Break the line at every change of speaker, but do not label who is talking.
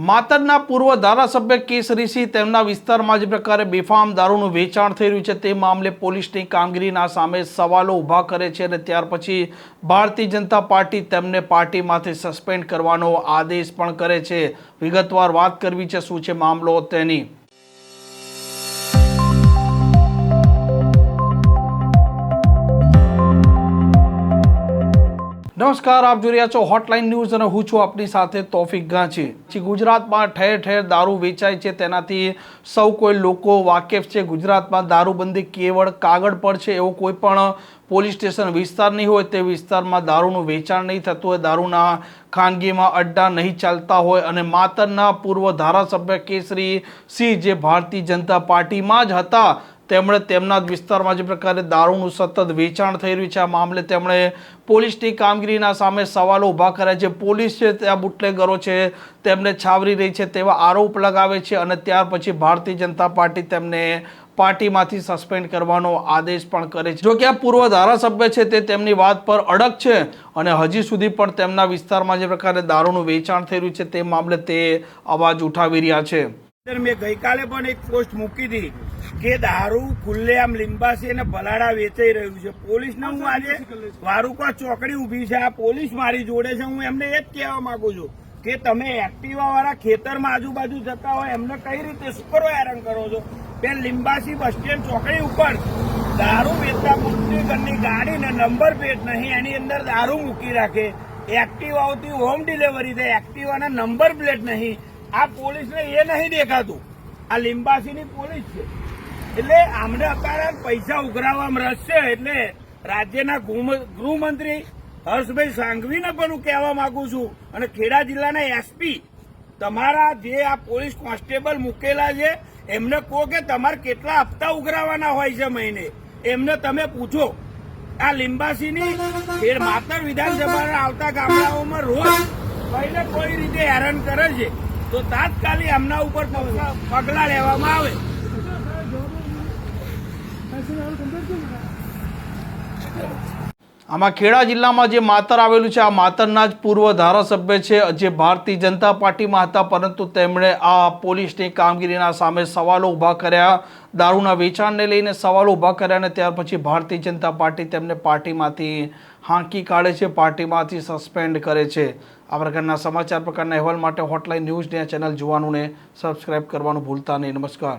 માતરના પૂર્વ ધારાસભ્ય કેસરીસિંહ તેમના વિસ્તારમાં જે પ્રકારે બેફામ દારૂનું વેચાણ થઈ રહ્યું છે, તે મામલે પોલીસની કામગીરીના સામે સવાલો ઊભા કરે છે અને ત્યાર પછી ભારતીય જનતા પાર્ટી તેમને પાર્ટીમાંથી સસ્પેન્ડ કરવાનો આદેશ પણ કરે છે. વિગતવાર વાત કરવી છે, શું છે મામલો તેની? નમસ્કાર, આપ જોઈ રહ્યા છો હોટલાઇન ન્યૂઝ અને હું છું આપની સાથે તોફિક ગાંચી. ગુજરાતમાં ઠેર ઠેર દારૂ વેચાય છે, તેનાથી સૌ કોઈ લોકો વાકેફ છે. ગુજરાતમાં દારૂબંધી કેવળ કાગળ પર છે, એવો કોઈ પણ પોલીસ સ્ટેશન વિસ્તાર નહીં હોય. તે વિસ્તારમાં દારૂનું વેચાણ નહીં થતું હોય, દારૂના ખાનગીમાં અડ્ડા નહીં ચાલતા હોય અને માતરના પૂર્વ ધારાસભ્ય કેસરી સિંહ, જે ભારતીય જનતા પાર્ટીમાં જ હતા તેમણે તેમના વિસ્તારમાં જે પ્રકારે દારૂનું સતત વેચાણ થઈ રહ્યું છે, આ મામલે તેમણે પોલીસની કામગીરીના સામે સવાલો ઊભા કર્યા છે. પોલીસ છે ત્યાં બુટલેગરો છે, તેમને છાવરી રહી છે તેવા આરોપ લગાવે છે અને ત્યાર પછી ભારતીય જનતા પાર્ટી તેમને પાર્ટીમાંથી સસ્પેન્ડ કરવાનો આદેશ પણ કરે છે. જો કે આ પૂર્વ ધારાસભ્ય છે તે તેમની વાત પર અડગ છે અને હજી સુધી પણ તેમના વિસ્તારમાં જે પ્રકારે દારૂનું વેચાણ થઈ રહ્યું છે તે મામલે તે અવાજ ઉઠાવી રહ્યા છે.
મેં ગઈકાલે પણ એક પોસ્ટ મૂકી હતી. કે દારૂ, ખુલ્લેઆમ લીંબાસી અને ભલાડા વેચાઈ રહ્યું છે. પોલીસને હું આજે વારુકા ચોકડી ઊભી છે. આ પોલીસ મારી જોડે છે. હું એમને એ જ કહેવા માંગુ છું કે તમે એક્ટિવા વાળા ખેતરમાં આજુબાજુ જતા હોય, એમને કઈ રીતે શું કરો હેરાન કરો છો? બેન લીંબાસી બસ સ્ટેન્ડ ચોકડી ઉપર દારૂ વેચતા ઘરની ગાડી ને નંબર પ્લેટ નહીં, એની અંદર દારૂ મૂકી રાખે. એક્ટિવાઓથી હોમ ડિલિવરી થાય એક્ટિવાના નંબર પ્લેટ નહીં. આ પોલીસને એ નહીં દેખાતું. આ લીંબાસીની પોલીસ છે. એટલે આમને અત્યારે પૈસા ઉઘરાવવામાં રસ છે એટલે રાજ્યના ગૃહ- ગૃહમંત્રી હર્ષભાઈ સાંઘવીને પણ હું કહેવા માંગુ છું અને ખેડા જિલ્લાના એસપી તમારા જે આ પોલીસ કોન્સ્ટેબલ મૂકેલા છે, એમને કહો કે તમારે કેટલા હપ્તા ઉઘરાવાના હોય છે મહિને. એમને તમે પૂછો. આ લીંબાસીની માતર વિધાનસભાના આવતા ગામડાઓમાં રોજ કોઈને કોઈ રીતે હેરાન કરે છે, તો તાત્કાલિક એમના ઉપર પગલાં લેવામાં આવે.
આમાં ખેડા જિલ્લામાં જે માતર આવેલું છે, આ માતરના જ પૂર્વ ધારાસભ્ય છે, જે ભારતીય જનતા પાર્ટીમાં હતા, પરંતુ તેમણે આ પોલીસની કામગીરીના સામે સવાલો ઊભા કર્યા, દારૂના વેચાણને લઈને સવાલો ઊભા કર્યા અને ત્યાર પછી ભારતીય જનતા પાર્ટી તેમને પાર્ટીમાંથી હાંકી કાઢે છે, પાર્ટીમાંથી સસ્પેન્ડ કરે છે. આ પ્રકારના સમાચાર પ્રકારના અહેવાલ માટે હોટલાઇન ન્યૂઝની ચેનલ જોવાનું ને સબસ્ક્રાઈબ કરવાનું ભૂલતા નહીં. નમસ્કાર.